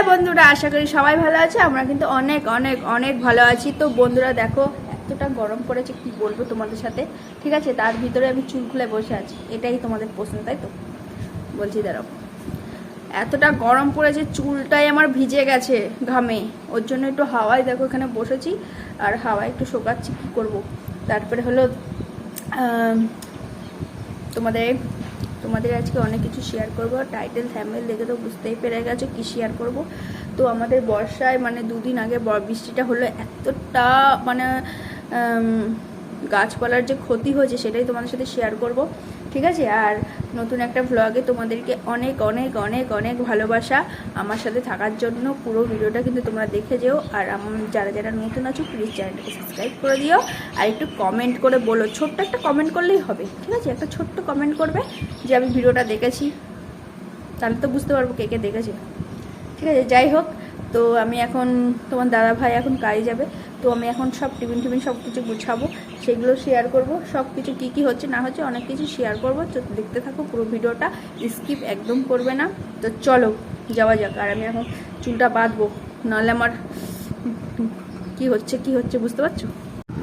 Hello বন্ধুরা, আশা করি সবাই ভালো আছে। আমরা কিন্তু অনেক অনেক অনেক ভালো আছি। তো বন্ধুরা, দেখো, এতটা গরম পড়েছে, কি বলব তোমাদের সাথে? ঠিক আছে, তার ভিতরে আমি চুল খুলে বসে আছি। এটাই তোমাদের প্রশ্ন, তাই তো? বলছি, দাঁড়াও। এতটা গরম পড়েছে, চুলটাই আমার ভিজে গেছে ঘামে। ওর জন্য একটু হাওয়ায় দেখো, এখানে বসেছি। আর হাওয়ায় একটু শোকাচ্ছি, কী করব? তারপরে হলো তোমাদের তোমাদের আজকে অনেক কিছু শেয়ার করব। টাইটেল থ্যামেল দেখে তো বুঝতেই পেরে গেছো কি শেয়ার করব। তো আমাদের বর্ষায় মানে দুদিন আগে বৃষ্টিটা হলো এতটা মানে গাছপালার যে ক্ষতি হয়েছে সেটাই তোমাদের সাথে শেয়ার করব। ঠিক আছে? আর নতুন একটা ভ্লগে তোমাদেরকে অনেক অনেক অনেক অনেক ভালোবাসা। আমার সাথে থাকার জন্য পুরো ভিডিওটা কিন্তু তোমরা দেখে যেও। আর যারা যারা নতুন আছো প্লিজ চ্যানেলটাকে সাবস্ক্রাইব করে দিও। আর একটু কমেন্ট করে বলো। ছোট্ট একটা কমেন্ট করলেই হবে, ঠিক আছে? একটা ছোট্ট কমেন্ট করবে যে, আমি ভিডিওটা দেখেছি। তাহলে তো বুঝতে পারব কে কে দেখেছে। ঠিক আছে? যাই হোক, তো আমি এখন, তোমার দাদা ভাই এখন কাজে যাবে। তো আমি এখন সব টিফিন টিফিন সব কিছু গুছাবো। সেগুলো শেয়ার করব। সব কিছু কী কী হচ্ছে না হচ্ছে অনেক কিছু শেয়ার করব। তো দেখতে থাকো পুরো ভিডিওটা। স্কিপ একদম করবে না। তো চলো, যাওয়া যাক। আর আমি এখন চুলটা বাঁধবো। নাহলে আমার কি হচ্ছে কি হচ্ছে বুঝতে পারছ?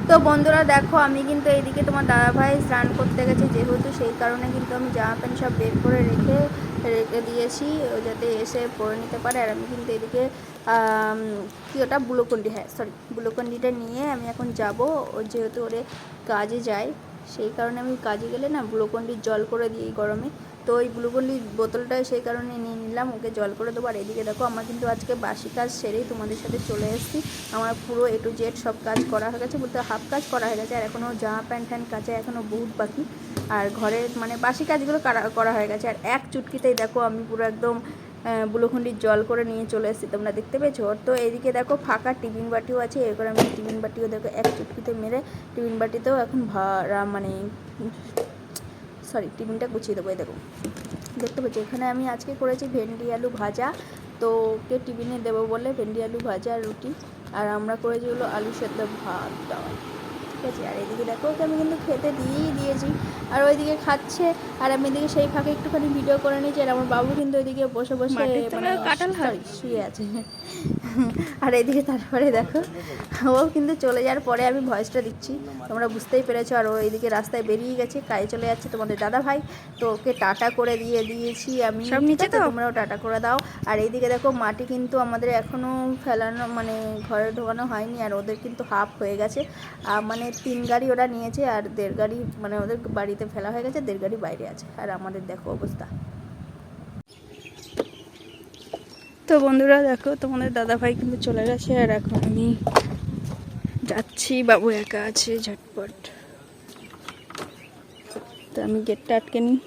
তো বন্ধুরা দেখো, আমি কিন্তু এইদিকে তোমার দাদা ভাই স্নান করতে গেছে যেহেতু সেই কারণে কিন্তু আমি জামা প্যান্ট সব বের করে রেখে রেখে দিয়েছি যাতে এসে পরে নিতে পারে। আর আমি কিন্তু এদিকে কি ওটা? বুলোকন্ডি হ্যাঁ সরি বুলোকন্ডিটা নিয়ে আমি এখন যাব। ও যেহেতু ওরে কাজে যায়, সেই কারণে আমি কাজে গেলে না গ্লুকন্ডির জল করে দিই গরমে। তো ওই গ্লুকন্ডির বোতলটা সেই কারণে নিয়ে নিলাম, ওকে জল করে দেবো। আর এদিকে দেখো, আমার কিন্তু আজকে বাসি কাজ সেরেই তোমাদের সাথে চলে এসেছি। আমার পুরো এ টু জেড সব কাজ করা হয়ে গেছে, বলতে হাফ কাজ করা হয়ে গেছে, আর এখনও জামা প্যান্ট ট্যান্ট কাছে এখনও বহুত বাকি। আর ঘরের মানে বাসি কাজগুলো করা- হয়ে গেছে। আর এক চুটকিতেই দেখো আমি পুরো একদম বুলোখুন্ডির জল করে নিয়ে চলে এসেছি। তোমরা দেখতে পেয়েছ? তো এদিকে দেখো ফাঁকা টিফিন বাটিও আছে। এরপর আমি টিফিন বাটিও দেখো এক চুটকিতে মেরে টিফিন বাটিতেও এখন ভরা মানে সরি, টিফিনটা গুছিয়ে দেবো দেখো। দেখতে পাচ্ছি এখানে আমি আজকে করেছি ভেন্ডি আলু ভাজা। তো ওকে টিফিনে দেবো বলে ভেন্ডি আলু ভাজা রুটি। আর আমরা করেছি হলো আলু সেদ্ধ ভাত, ডাল। ঠিক আছে? আর এদিকে দেখো ওকে আমি কিন্তু খেতে দিয়েই দিয়েছি। আর ওইদিকে খাচ্ছে। আর আমি এদিকে সেই ফাঁকে একটুখানি ভিডিও করে নিয়েছি। আর আমার বাবু কিন্তু ওইদিকে বসে বসে মানে হয়? শুয়ে আছে। আর এদিকে তারপরে দেখো ও কিন্তু চলে যাওয়ার পরে আমি ভয়েসটা দিচ্ছি। তোমরা বুঝতেই পেরেছ। আর ও এইদিকে রাস্তায় বেরিয়ে গেছে কাজে চলে যাচ্ছে তোমাদের দাদা ভাই। তো ওকে টাটা করে দিয়ে দিয়েছি আমি। সব নিচে তো? তোমরাও টাটা করে দাও। আর এইদিকে দেখো মাটি কিন্তু আমাদের এখনও ফেলানো মানে ঘরে ঢোকানো হয়নি। আর ওদের কিন্তু হাফ হয়ে গেছে। আর মানে তিন গাড়ি ওরা নিয়েছে আর দেড় গাড়ি মানে ওদের বাড়িতে ফেলা হয়ে গেছে, দেড় গাড়ি বাইরে আছে। আর আমাদের দেখো অবস্থা। তো বন্ধুরা দেখো, তোমাদের দাদা ভাই কিন্তু চলে গেছে আর এখন আমি যাচ্ছি, বাবু একা আছে ঝটপট। তো আমি গেটটা আটকে নিই।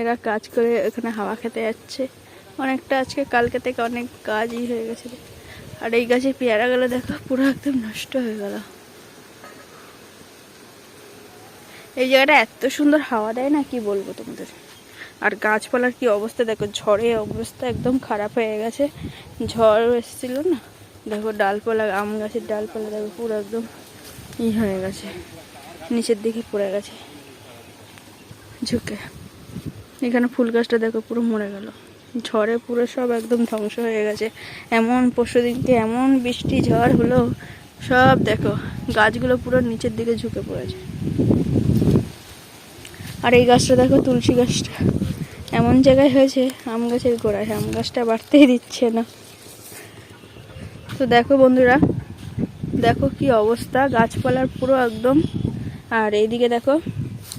এরা কাজ করে এখানে হাওয়া খেতে যাচ্ছে। অনেকটা আজকে কালকে থেকে অনেক কাজই হয়ে গেছে। আর এই গাছে পেয়ারাগুলো দেখো, পুরো একদম নষ্ট হয়ে গেল। এই জায়গাটা এত সুন্দর হাওয়া দেয় না, কি বলব তোমাদের? আর গাছপালার কি অবস্থা দেখো, ঝড়ে অবস্থা একদম খারাপ হয়ে গেছে। ঝড় এসেছিল না? দেখো ডালপালা, আম গাছের ডালপালা দেখো, পুরো একদম ই হয়ে গেছে, নিচের দিকে পড়ে গেছে। ঝুঁকে। এখানে ফুল গাছটা দেখো, পুরো মরে গেল। ঝড়ে পুরো সব একদম ধ্বংস হয়ে গেছে। এমন পরশু দিনকে এমন বৃষ্টি, ঝড় হলো, সব দেখো, গাছগুলো পুরো নিচের দিকে ঝুঁকে পড়েছে। আর এই গাছটা দেখো, তুলসী গাছটা। এমন জায়গায় হয়েছে, আম গাছের গোড়ায়। আম গাছটা বাড়তেই দিচ্ছে না। তো দেখো বন্ধুরা, দেখো কি অবস্থা, গাছপালার পুরো একদম। আর এইদিকে দেখো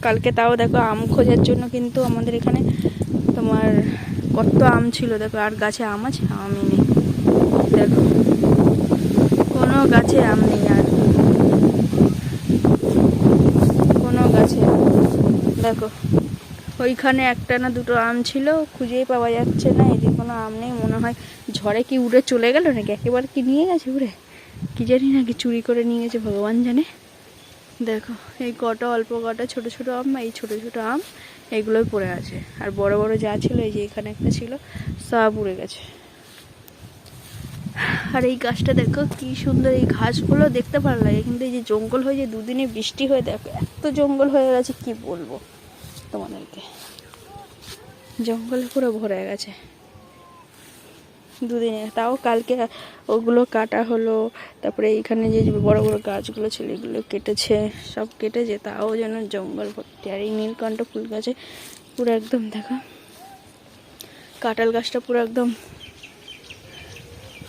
কালকে তাও দেখো আম খোঁজার জন্য কিন্তু আমাদের এখানে তোমার কত আম ছিল, দেখো আর গাছে আম আছে? আমই নেই। দেখো, কোনো গাছে আম নেই আর। কোনো গাছে দেখো, ওইখানে একটা না দুটো আম ছিল, খুঁজেই পাওয়া যাচ্ছে না, এদিকে কোনো আম নেই। মনে হয় ঝড়ে কি উড়ে চলে গেল নাকি? একেবারে কি নিয়ে গেছে উড়ে? কি জানি নাকি চুরি করে নিয়ে গেছে, ভগবান জানে। দেখো, এই কটা, অল্প কটা, ছোট ছোট আম এই ছোট ছোট আম, এগুলোই পড়ে আছে। আর বড় বড় যা ছিল, এই যে এখানে একটা ছিল, সব উড়ে গেছে। আর এই গাছটা দেখো, কি সুন্দর এই ঘাসগুলো দেখতে ভালো লাগে। কিন্তু এই যে জঙ্গল হয়ে যে দুদিনে বৃষ্টি হয়ে, দেখো, এত জঙ্গল হয়ে গেছে, কি বলব তোমাদেরকে? জঙ্গলে পুরো ভরে গেছে। দুদিনে তাও কালকে ওগুলো কাটা হলো। তারপরে এইখানে যে বড় বড় গাছগুলো ছিল, এগুলো কেটেছে। সব কেটেছে, তাও যেন জঙ্গল ভর্তি। আর এই নীলকণ্ঠ ফুল গাছে পুরো একদম দেখো। কাঁঠাল গাছটা পুরো একদম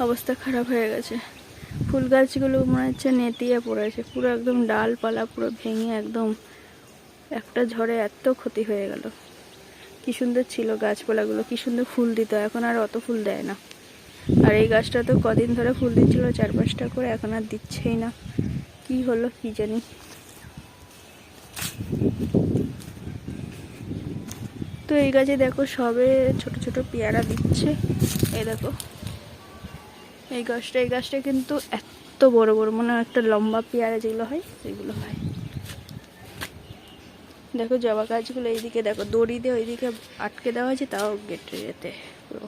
অবস্থা খারাপ হয়ে গেছে। ফুল গাছগুলো মনে হচ্ছে নেতিয়ে পড়েছে। পুরো একদম ডালপালা পুরো ভেঙে একদম একটা ঝড়ে এত ক্ষতি হয়ে গেল। কি সুন্দর ছিল গাছপালাগুলো, কি সুন্দর ফুল দিত। এখন আর অত ফুল দেয় না। আর এই গাছটা তো কদিন ধরে ফুল দিচ্ছিল, চার পাঁচটা করে, এখন আর দিচ্ছেই না। কি হলো কি জানি। তো এই গাছে দেখো সবে ছোট ছোট পেয়ারা দিচ্ছে। এই দেখো। এই গাছটা এই গাছটা কিন্তু এত বড় বড় মানে একটা লম্বা পেয়ারা যেগুলো হয়, সেগুলো হয়। দেখো জবা গাছগুলো এইদিকে, দেখো দড়ি দিয়ে ওইদিকে আটকে দেওয়া হয়েছে, তাও গেটে যেতে পুরো।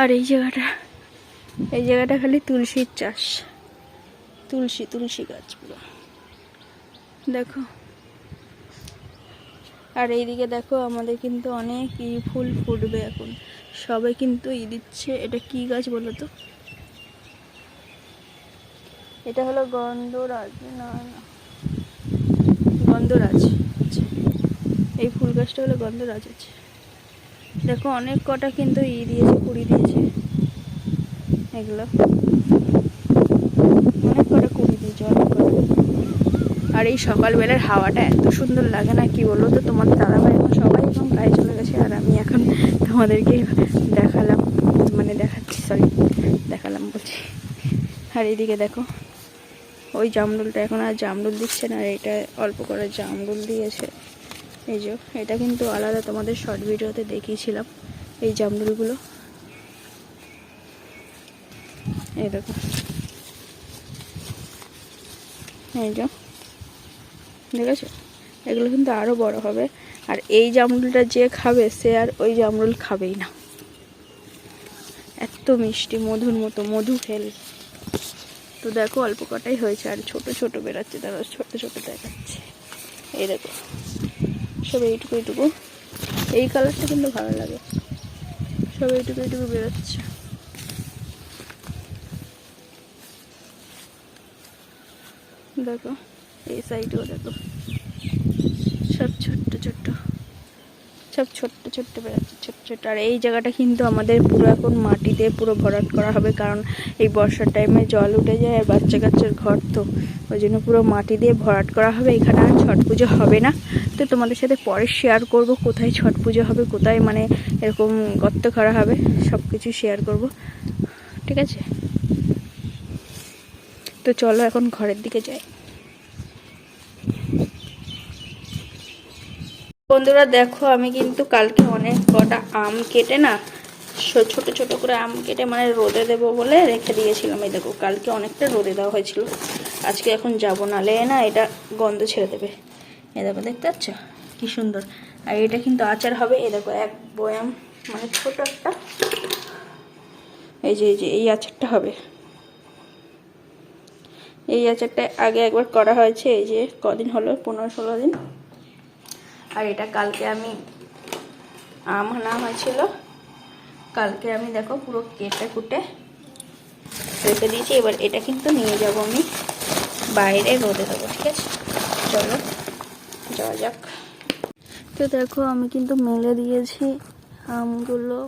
আর এই জায়গাটা এই জায়গাটা খালি তুলসীর চাষ। তুলসী তুলসী গাছ পুরো। দেখো। আর এইদিকে দেখো, আমাদের কিন্তু অনেক ই ফুল ফুটবে এখন। সবে কিন্তু ই দিচ্ছে। এটা কি গাছ বলো তো? এটা হলো গন্ধরাজ, না না। গন্ধরাজ আচ্ছা। এই ফুল গাছটা হলো গন্ধরাজ আছে দেখো অনেক কটা কিন্তু ই দিয়েছে, কুড়ি দিয়েছে। এগুলো। অনেক কটা কুড়ি দিয়েছে, অনেক আর এই সকালবেলার হাওয়াটা এত সুন্দর লাগে না, কি বলো তো? তোমার দাদাভাই এখন সবাই এখন গায়ে চলে গেছে, আর আমি এখন তোমাদেরকে দেখালাম মানে দেখাচ্ছি সরি দেখালাম বলছি। আর এইদিকে দেখো, ওই জামরুলটা এখন আর জামরুল দিচ্ছে না, আর এটা অল্প করে জামরুল দিয়েছে। এই যে, এটা কিন্তু আলাদা তোমাদের শর্ট ভিডিওতে দেখিয়েছিলাম, এই জামরুলগুলো। এই দেখো। এই যে, দেখেছ? এগুলো কিন্তু আরও বড় হবে। আর এই জামরুলটা যে খাবে, সে আর ওই জামরুল খাবেই না। এত মিষ্টি, মধুর মতো, মধু ফেল তো দেখো, অল্প কটাই হয়েছে, আর ছোট ছোট বেরাচ্ছে তারা ছোট ছোট দেখাচ্ছে। এই দেখো। সব এইটুকু এইটুকু। এই কালারটা কিন্তু ভালো লাগে। সব এইটুকু এইটুকু বেরোচ্ছে। দেখো, এই সাইডেও দেখো। সব ছোট্ট ছোট্ট। সব ছোট্ট ছোট্ট বেরোচ্ছে, ছোট্ট। ছোট্ট আর এই জায়গাটা কিন্তু আমাদের পুরো এখন মাটি দিয়ে পুরো ভরাট করা হবে, কারণ এই বর্ষার টাইমে জল উঠে যায় আর বাচ্চা কাচ্চার ঘর তো। ওই জন্য পুরো মাটি দিয়ে ভরাট করা হবে, এখানে আর ছট পুজো হবে না। তো তোমাদের সাথে পরে শেয়ার করব কোথায় ছট পুজো হবে, কোথায় মানে এরকম গর্ত করা হবে সব কিছু শেয়ার করব। ঠিক আছে? তো চলো এখন ঘরের দিকে যাই। বন্ধুরা, দেখো আমি কিন্তু কালকে অনেক কটা আম কেটে না ছোট ছোট করে আম কেটে মানে রোদে দেবো বলে রেখে দিয়েছিলাম। এই দেখো, কালকে অনেকটা রোদে দেওয়া হয়েছিল। আজকে এখন যাব নালে না এটা গন্ধ ছেড়ে দেবে। এ দেখো, দেখতে পাচ্ছ? কি সুন্দর। আর এটা কিন্তু আচার হবে, এই দেখো, এক বয়াম মানে ছোট একটা। এই যে এই যে, এই আচারটা হবে। এই আচারটা আগে একবার করা হয়েছে, এই যে, কদিন হলো? পনেরো, ষোলো দিন। আর এটা কালকে আমি, আম আনা হয়েছিল। কালকে আমি দেখো পুরো কেটে কুটে রেখে দিয়েছি। এবার এটা কিন্তু নিয়ে যাব আমি বাইরে রোদে দেবো, ঠিক আছে? চলো, যাওয়া যাক। তো দেখো আমি কিন্তু মেলে দিয়েছি আমগুলো।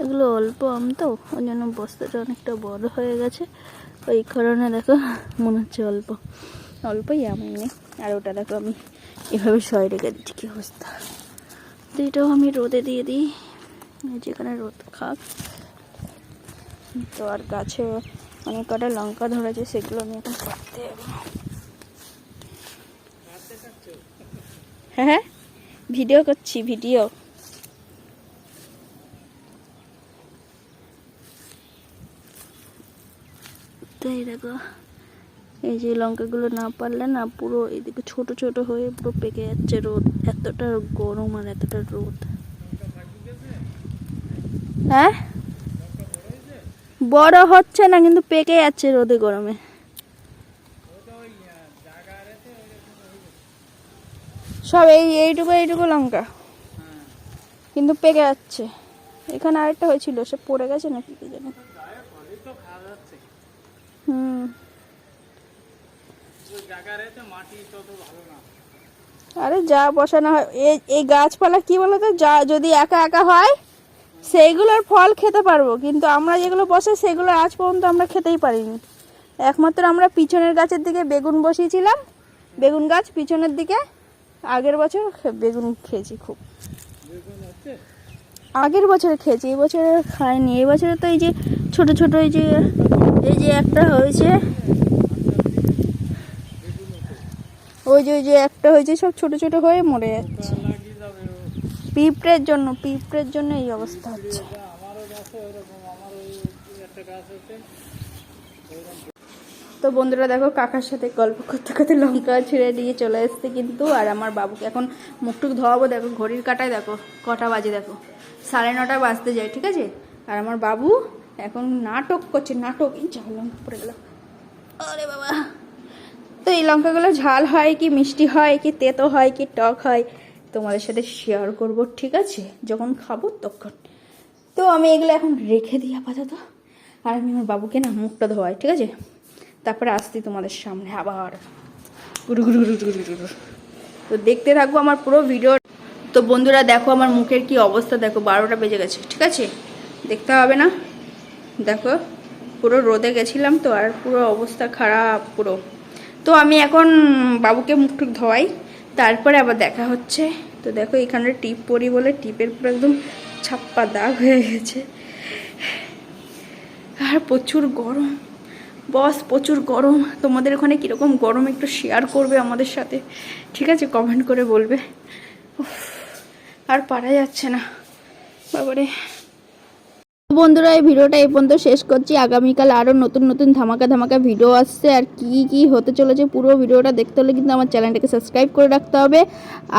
এগুলো অল্প আম তো, ওই জন্য বস্তাটা অনেকটা বড় হয়ে গেছে। ওই কারণে দেখো মনে হচ্ছে অল্প, অল্পই আম আর ওটা দেখো আমি এভাবে সয় রেখে দিচ্ছি, কি অবস্থা? তো এটাও আমি রোদে দিয়ে দিই। যেখানে রোদ খাক। তো আর গাছে অনেক কটা লঙ্কা ধরেছে, সেগুলো আমি এখন কাটতে হ্যাঁ হ্যাঁ। ভিডিও করছি, ভিডিও। তো এই দেখো। এই যে লঙ্কাগুলো না পারলে না পুরো এদিকে ছোট ছোট হয়ে পুরো পেকে যাচ্ছে রোদ। এতটা গরম আর এতটা রোদ। হ্যাঁ? বড় হচ্ছে না, কিন্তু পেকে যাচ্ছে রোদে গরমে। সব এই, এইটুকু এইটুকু লঙ্কা। কিন্তু পেকে যাচ্ছে। এখানে আরেকটা হয়েছিল, সে পড়ে গেছে নাকি জানি? হুম। আরে যা বসানো হয়, এই গাছপালা কি বলতো, যা যদি একা একা হয়, সেইগুলোর ফল খেতে পারব। কিন্তু আমরা যেগুলো বসে, সেগুলো আজ পর্যন্ত আমরা খেতেই পারিনি। একমাত্র আমরা পিছনের গাছের দিকে বেগুন বসিয়েছিলাম। বেগুন গাছ পিছনের দিকে, আগের বছর বেগুন খেয়েছি খুব। আগের বছর খেয়েছি, এই বছরে খাইনি। এই বছরে তো এই যে ছোট ছোট এই যে এই যে একটা হয়েছে ওই যে ওই যে একটা হয়েছে, সব ছোট ছোট হয়ে মরে যাচ্ছে। পিঁপড়ের জন্য পিঁপড়ের জন্য এই অবস্থা হচ্ছে। তো বন্ধুরা দেখো, কাকার সাথে গল্প করতে করতে লঙ্কা ছিঁড়ে দিয়ে চলে এসছে কিন্তু, আর আমার বাবুকে এখন মুখটুক ধোয়াবো, দেখো, ঘড়ির কাটায় দেখো, কটা বাজে দেখো। সাড়ে নটা বাজতে যায়, ঠিক আছে? আর আমার বাবু এখন নাটক করছে, নাটক। এই লঙ্কা পড়ে গেল আরে বাবা। তো এই লঙ্কাগুলো ঝাল হয় কি মিষ্টি হয়, কি তেতো হয়, কি টক হয়, তোমাদের সাথে শেয়ার করব, ঠিক আছে? যখন খাব তখন। তো আমি এগুলো এখন রেখে দিই আপাতত। আর আমি আমার বাবুকে না মুখটা ধোয়াই, ঠিক আছে? তারপরে আসছি তোমাদের সামনে আবার। গুরু গুরু গুরু গুরু গুরু। তো দেখতে থাকব আমার পুরো ভিডিও তো বন্ধুরা দেখো আমার মুখের কি অবস্থা, দেখো বারোটা বেজে গেছে, ঠিক আছে? দেখতে হবে না? দেখো, পুরো রোদে গেছিলাম তো, আর পুরো অবস্থা খারাপ, পুরো। তো আমি এখন বাবুকে মুখ টুক ধোয়াই, তারপরে আবার দেখা হচ্ছে। তো দেখো এখানে টিপ পরি বলে টিপের পুরো একদম ছাপ্পা দাগ হয়ে গেছে। আর প্রচুর গরম। বস, প্রচুর গরম। তোমাদের ওখানে কীরকম গরম একটু শেয়ার করবে আমাদের সাথে। ঠিক আছে কমেন্ট করে বলবে। আর পারা যাচ্ছে না। বাবারে। বন্ধুরা, এই ভিডিওটা এই পর্যন্ত শেষ করছি। আগামীকাল আরও নতুন নতুন ধামাকা ধামাকা ভিডিও আসছে। আর কি কি হতে চলেছে পুরো ভিডিওটা দেখতে হলে কিন্তু আমার চ্যানেলটাকে সাবস্ক্রাইব করে রাখতে হবে।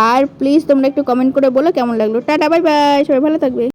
আর প্লিজ তোমরা একটু কমেন্ট করে বলো কেমন লাগল। টাটা বাই বাই সবাই ভালো থাকবে।